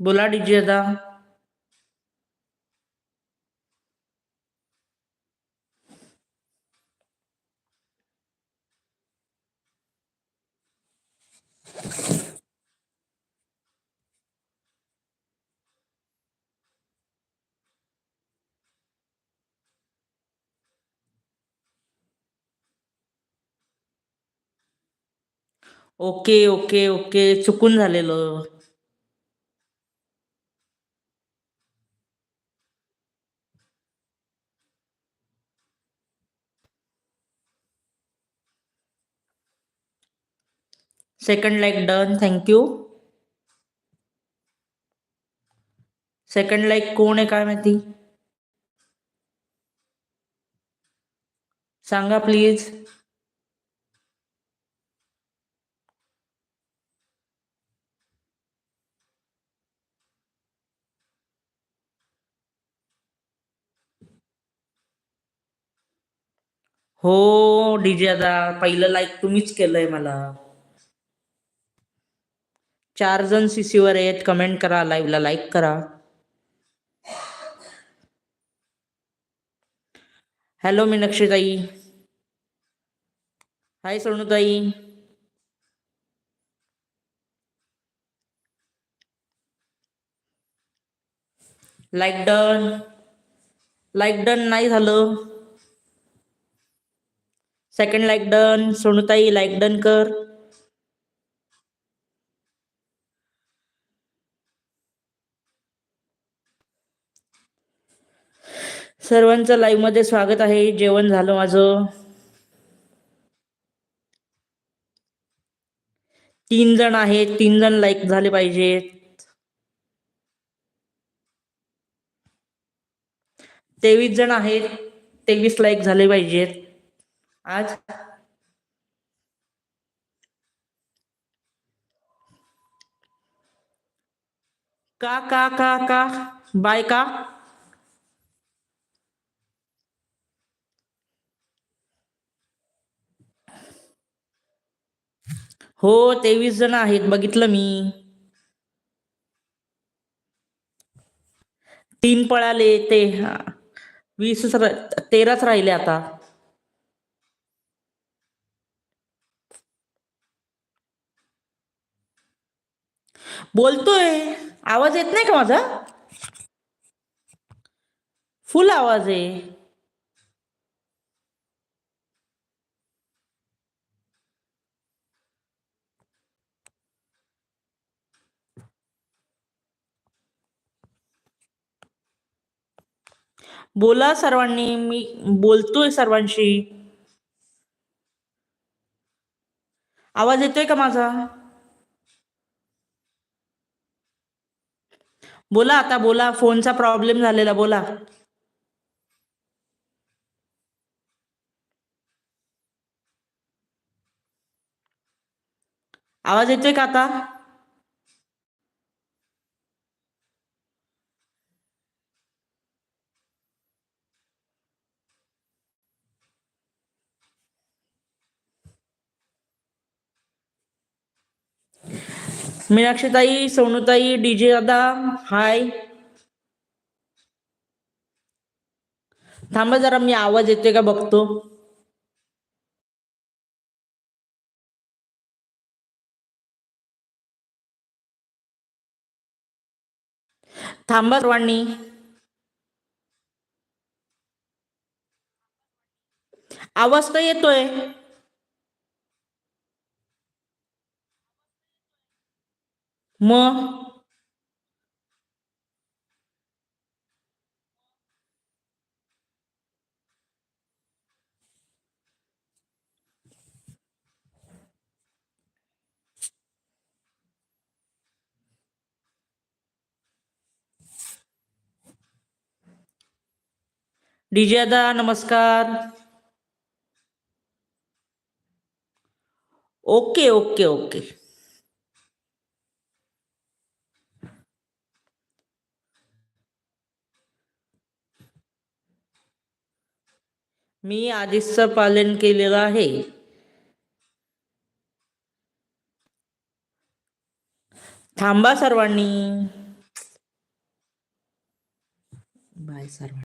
बोला डीजे दादा. Okay okay okay. चुकून झालेलं. Second like done thank you second like कोण आहे काय माहिती? सांगा प्लीज हो डीजे दादा पहिलं लाईक तुम्हीच केलंय मला. चार जण CC वर आहेत कमेंट करा लाईव्हला लाईक करा. हॅलो मीनाक्षीताई. हाय सोनूताई. लाईक डन लाईक डन नाही झालं. सेकंड लाईक डन सोनूताई लाईक डन कर. सर्वांचं लाईव्हमध्ये स्वागत आहे. जेवण झालं माझं. तीन जण आहेत. तीन जण लाईक झाले पाहिजेत. तेवीस जण आहेत. तेवीस लाईक झाले पाहिजेत. आज का का का का? बाय का? हो तेवीस जण आहेत बघितलं मी. तीन पळाले ते वीस वीसच तेराच राहिले आता. बोलतोय. आवाज येत नाही का माझा? फुल आवाज आहे. बोला सर्वांनी मी बोलतोय सर्वांशी. आवाज येतोय का माझा? बोला आता बोला. फोनचा प्रॉब्लेम झालेला बोला. आवाज येतोय का आता? मीनाक्षीताई सोनूताई डीजे दादा हाय. थांबा जरा मी आवाज येतोय का बघतो? थांबा सर्वांनी. आवाज तर येतोय. मग डीजे दादा नमस्कार ओके ओके ओके मी आधीच पालन केलेलं आहे. थांबा सर्वांनी. बाय सर्वांनी.